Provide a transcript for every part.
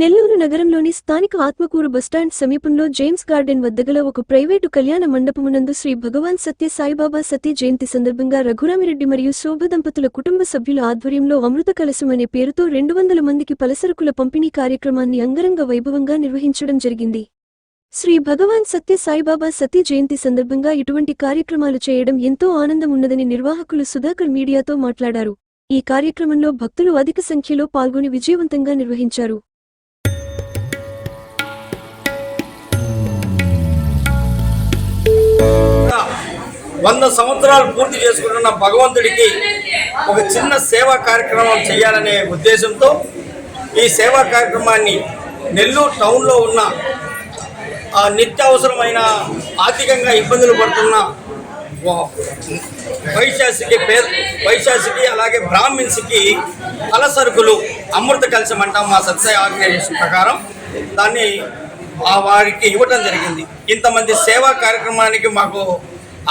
నెల్లూరు నగరంలోని స్థానిక ఆత్మకూరు బస్టాండ్ సమీపంలో జేమ్స్ గార్డెన్ వద్దగల ఒక ప్రైవేటు కళ్యాణ మండపమునందు శ్రీ భగవాన్ సత్య సాయిబాబా సత్య జయంతి సందర్భంగా రఘురామిరెడ్డి మరియు శోభ దంపతుల కుటుంబ సభ్యుల ఆధ్వర్యంలో అమృత కలశం అనే పేరుతో రెండు వందల మందికి పలసరుకుల పంపిణీ కార్యక్రమాన్ని అంగరంగ వైభవంగా నిర్వహించడం జరిగింది. శ్రీ భగవాన్ సత్య సాయిబాబా సతీ జయంతి సందర్భంగా ఇటువంటి కార్యక్రమాలు చేయడం ఎంతో ఆనందం ఉన్నదని నిర్వాహకులు సుధాకర్ మీడియాతో మాట్లాడారు. ఈ కార్యక్రమంలో భక్తులు అధిక సంఖ్యలో పాల్గొని విజయవంతంగా నిర్వహించారు. వంద సంవత్సరాలు పూర్తి చేసుకుంటున్న భగవంతుడికి ఒక చిన్న సేవా కార్యక్రమం చేయాలనే ఉద్దేశంతో ఈ సేవా కార్యక్రమాన్ని నెల్లూరు టౌన్లో ఉన్న నిత్యావసరమైన ఆర్థికంగా ఇబ్బందులు పడుతున్న వైశాసికి పేద వైశాసికి అలాగే బ్రాహ్మిన్స్కి అలసరుకులు అమృత కలశం అంటాం మా సత్సాయి ఆర్గనైజేషన్ ప్రకారం. దాన్ని ఆ వారికి ఇవ్వటం జరిగింది. ఇంతమంది సేవా కార్యక్రమానికి మాకు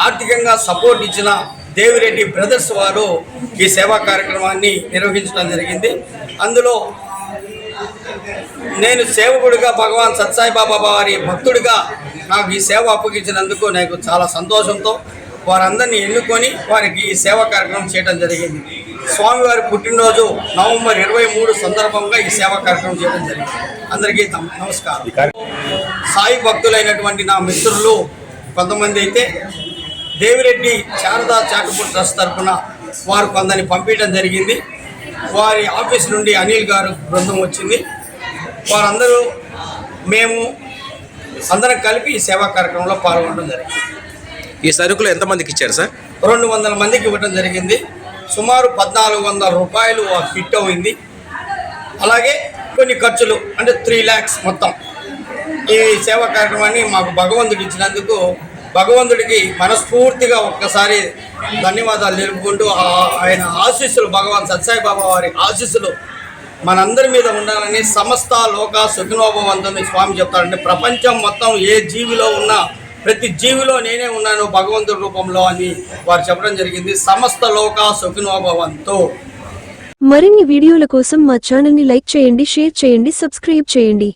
ఆర్థికంగా సపోర్ట్ ఇచ్చిన దేవిరెడ్డి బ్రదర్స్ వారు ఈ సేవా కార్యక్రమాన్ని నిర్వహించడం జరిగింది. అందులో నేను సేవకుడిగా భగవాన్ సత్సాయి బాబా వారి భక్తుడిగా నాకు ఈ సేవ అప్పగించినందుకు నాకు చాలా సంతోషంతో వారందరినీ ఎన్నుకొని వారికి ఈ సేవా కార్యక్రమం చేయడం జరిగింది. స్వామివారి పుట్టినరోజు నవంబర్ ఇరవై మూడు సందర్భంగా ఈ సేవా కార్యక్రమం చేయడం జరిగింది. అందరికీ నమస్కారం. సాయి భక్తులైనటువంటి నా మిత్రులు కొంతమంది అయితే దేవిరెడ్డి శారదా చాటుపూర్ ట్రస్ట్ తరఫున వారు కొందరిని పంపించడం జరిగింది. వారి ఆఫీస్ నుండి అనిల్ గారు బృందం వచ్చింది. వారందరూ మేము అందరం కలిపి ఈ సేవా కార్యక్రమంలో పాల్గొనడం జరిగింది. ఈ సరుకులు ఎంతమందికి ఇచ్చారు సార్? రెండు వందల మందికి ఇవ్వడం జరిగింది. సుమారు పద్నాలుగు వందల రూపాయలు హిట్ అయింది. అలాగే కొన్ని ఖర్చులు అంటే త్రీ ల్యాక్స్ మొత్తం. ఈ సేవా కార్యక్రమాన్ని మాకు భగవంతుడు ఇచ్చినందుకు భగవంతుడికి మనస్ఫూర్తిగా ఒక్కసారి ధన్యవాదాలు తెలుపుకుంటూ ఆయన ఆశీస్సులు భగవాన్ సత్సాయి బాబా వారి ఆశీస్సులు మనందరి మీద ఉండాలని సమస్త లోక సుఖినోభవంతుని స్వామి చెప్తారంటే ప్రపంచం మొత్తం ఏ జీవిలో ఉన్నా ప్రతి జీవిలో నేనే ఉన్నాను భగవంతుడి రూపంలో అని వారు చెప్పడం జరిగింది. సమస్త లోక సుఖినోభవంతో మరిన్ని వీడియోల కోసం మా ఛానల్ని లైక్ చేయండి షేర్ చేయండి సబ్స్క్రైబ్ చేయండి.